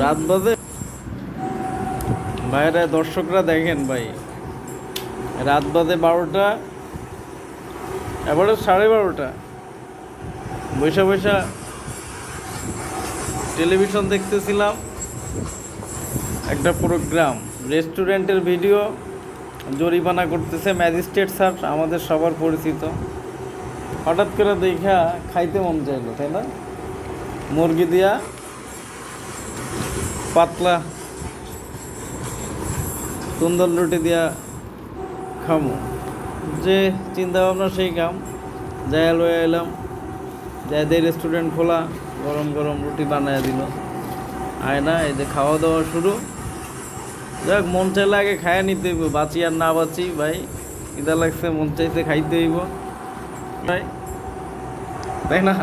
রাত বাজে। বাইরে দর্শকরা দেখেন ভাই। রাত বাজে বারোটা, এবারে সাড়ে বারোটা। বৈশা বৈশা টেলিভিশন দেখতেছিলাম। একটা প্রোগ্রাম, রেস্টুরেন্টের ভিডিও, জরিমানা করতেছে ম্যাজিস্ট্রেট স্যার, আমাদের সবার পরিচিত। হঠাৎ করে দেখা, খাইতে মন চাইলো, তাই না? মুরগি দিয়া পাতলা, সুন্দর রুটি দিয়া খামো। যে চিন্তা ভাবনা সেই কাম। যাই লয়ে এলাম, যাই দিয়ে রেস্টুরেন্ট খোলা, গরম গরম রুটি বানায় দিল। আয় না, এই যে খাওয়া দাওয়া শুরু। যাক, মন চাইলে আগে খায় নিতে হইব, বাঁচি আর না বাঁচি, ভাই। ইদা লাগছে, মন চাইতে খাইতে হইব। তাই না?